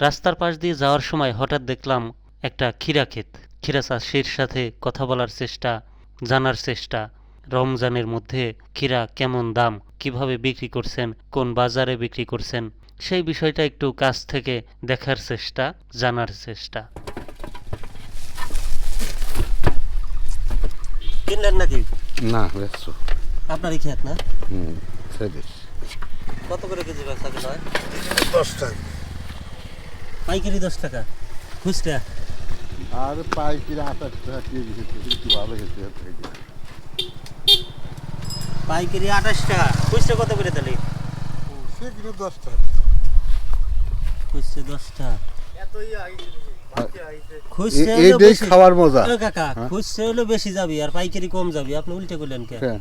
রাস্তার পাশ দিয়ে যাওয়ার সময় হঠাৎ দেখলাম একটা ক্ষীরা ক্ষেত ক্ষীরা চাষির সাথে কথা বলার চেষ্টা জানার চেষ্টা। রমজানের মধ্যে ক্ষীরা কেমন দাম? কীভাবে বিক্রি করছেন? কোন বাজারে বিক্রি করছেন? সেই বিষয়টা একটু কাছ থেকে দেখার চেষ্টা জানার চেষ্টা। কিনলেন নাকি? না ব্যস্ত। আপনারই খেত না? হুম কত করে কেজি কেনা হয়? দশ টাকা। পাইকারি দশ টাকা খুচরা। আর পাইকিরি আঠাশ টাকা কেজি খেতে ভালো খেতে পাইকারি আঠাশ টাকা খুচরা কত করে তাহলে? সেগুলো দশ টাকা খুচরা দশ টাকা। খুচরা হলো বেশি- খাওয়ার মজা। কাকা হ্যাঁ? খুচরা হলো বেশি যাবি আর পাইকারি কম যাবি আপনি উল্টে করলেন কে হ্যাঁ।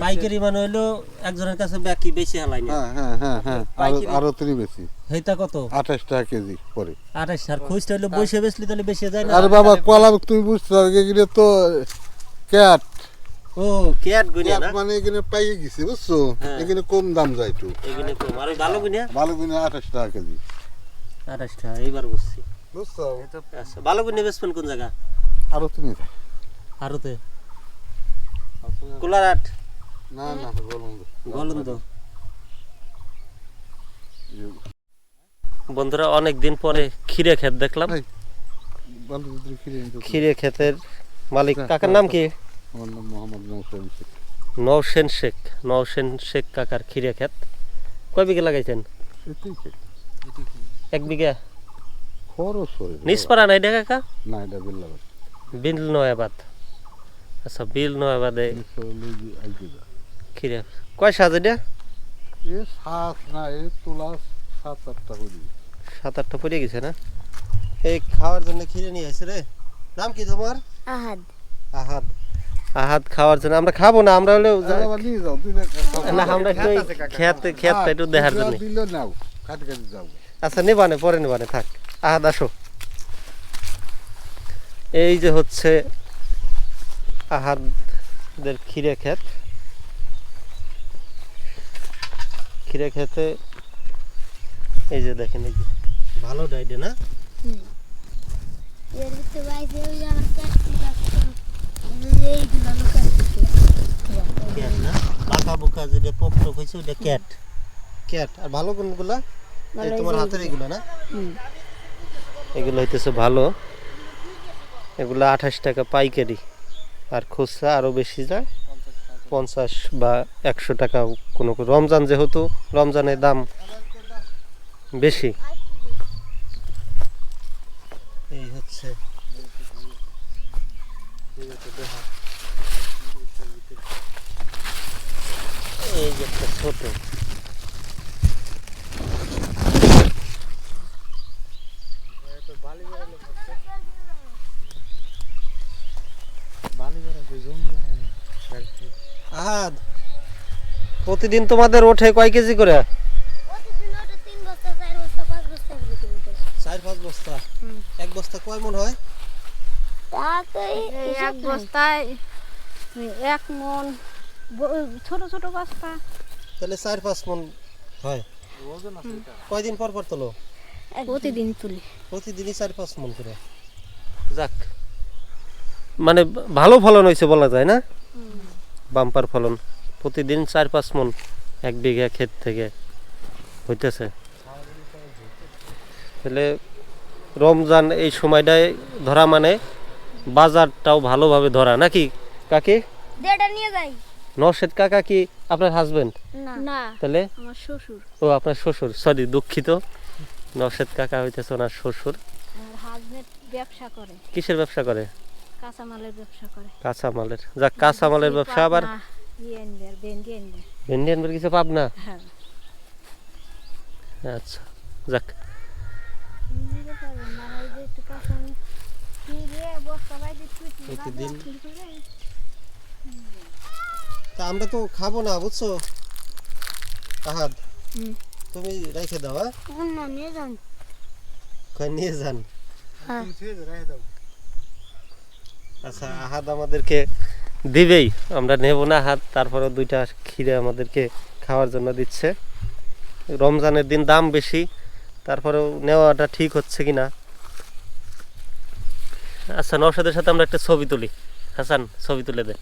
পাইকারি মানে হলো একজনের কাছে বাকি বেশি হালাই না হ্যাঁ হ্যাঁ হ্যাঁ হ্যাঁ আরও বেশি। হেটা কত? আঠাশ টাকা কেজি পরে আঠাশ আর খুচরা হলো বসে বেচলি তাহলে বেশি যায় না? আরে বাবা কলা তুমি পারবে এগুলো তো ক্যাট। ও কেয়ার গুনিয়া না? মানে এখানে পাইয়ে গেছি বুঝছ? হ্যাঁ। এখানে কম দাম যায় একটু। এগুলো কম। আর ভালো গুনিয়া ভালো কিনে আঠাশ টাকা কেজি। আঠাশ টাকা এইবার বুঝছি। বুঝছ? আচ্ছা ভালো গুনিয়া বেচবেন কোন জায়গা? আরও তুমি আরতে? কোলারাট না না বলুন বন্ধুরা অনেক দিন পরে ক্ষীরে ক্ষেত দেখলাম। ক্ষীরে ক্ষেতের মালিক কাকার নাম কি? আমার নাম মোহাম্মদ নৌসেন শেখ। নওশেন শেখ নওশেন শেখ কাকার ক্ষীরে ক্ষেত। কয় বিঘা লাগাইছেন? এক বিঘা? খরচ হয়ে। নাই দেখা কাকা? না এটা বিল্লা বিল নয়াবাদ। আচ্ছা বিল নয়াবাদে ক্ষীরে কয় সাজ এটা? এ সাত না এ তোলা সাত আটটা করি সাত আটটা পড়ে গেছে না? এই খাওয়ার জন্য ক্ষীরে নিয়ে আসছে রে। নাম কি তোমার? আহাদ। আহাদ। আহাদ খাওয়ার জন্য। আমরা খাব না আমরা তুই না আমরা একটু খেত খেতটা একটু দেখার জন্য। দিলে নাও কাটি কাটি যাও। আচ্ছা নেবানে পরে নেবানে থাক। আহাদ আসো। এই যে হচ্ছে আহাদদের ক্ষীরে ক্ষেত ক্ষীরে খেতে এই যে দেখেন এই যে। ভালো ডাইডে না? বাঁকা যেটা হয়েছে ওটা ক্যাট। ক্যাট। আর ভালো কোনগুলা? তোমার হাতের এগুলো না? এগুলো হইতেছে ভালো। এগুলো আঠাশ টাকা পাইকারি। আর খুচরা আরও বেশি যায়। পঞ্চাশ বা একশো টাকা কোনো রমজান যেহেতু, রমজানের দাম বেশি। এই হচ্ছে এই যে একটা ছোট। আহাদ। প্রতিদিন তোমাদের ওঠে কয় কেজি করে? তিন বস্তা চার পাঁচ বস্তা এক বস্তা কয় মন হয়? এক বস্তায় এক মন ছোট ছোট বস্তা। তাহলে চার পাঁচ মন হয়। কয়দিন পর পর তোলো? প্রতিদিন তুলি। প্রতিদিনই চার পাঁচ মন করে। যাক। মানে ভালো ফলন হয়েছে বলা যায় না? বাম্পার ফলন। প্রতিদিন চার পাঁচ মন এক বিঘা ক্ষেত থেকে হইতেছে। তাহলে রমজান এই সময়টায় ধরা মানে বাজারটাও ভালোভাবে ধরা নাকি? কাকি? নশেদ কাকা কি আপনার হাজবেন্ড না। না। তাহলে? আমার শ্বশুর। ও আপনার শ্বশুর। সরি দুঃখিত। নশেদ কাকা হইতেছে ওনার শ্বশুর। ব্যবসা করে। কিসের ব্যবসা করে? কাঁচামালের ব্যবসা করে। কাঁচামালের। যাক কাঁচামালের ব্যবসা আবার ইয়ে ভেন্ডি আনবার কিছু পাব না হ্যাঁ। আচ্ছা যাক। প্রতিদিন। তা আমরা তো খাব না বুঝছ? আহাদ তুমি রেখে দাও হ্যাঁ? নিয়ে যান। নিয়ে যান। হ্যাঁ। আচ্ছা হাত আমাদেরকে দিবেই। আমরা নেব না হাত তারপরে দুইটা ক্ষীরে আমাদেরকে খাওয়ার জন্য দিচ্ছে। রমজানের দিন দাম বেশি, তারপরেও নেওয়াটা ঠিক হচ্ছে কি না আচ্ছা নওশাদের সাথে আমরা একটা ছবি তুলি। হাসান, ছবি তুলে দে।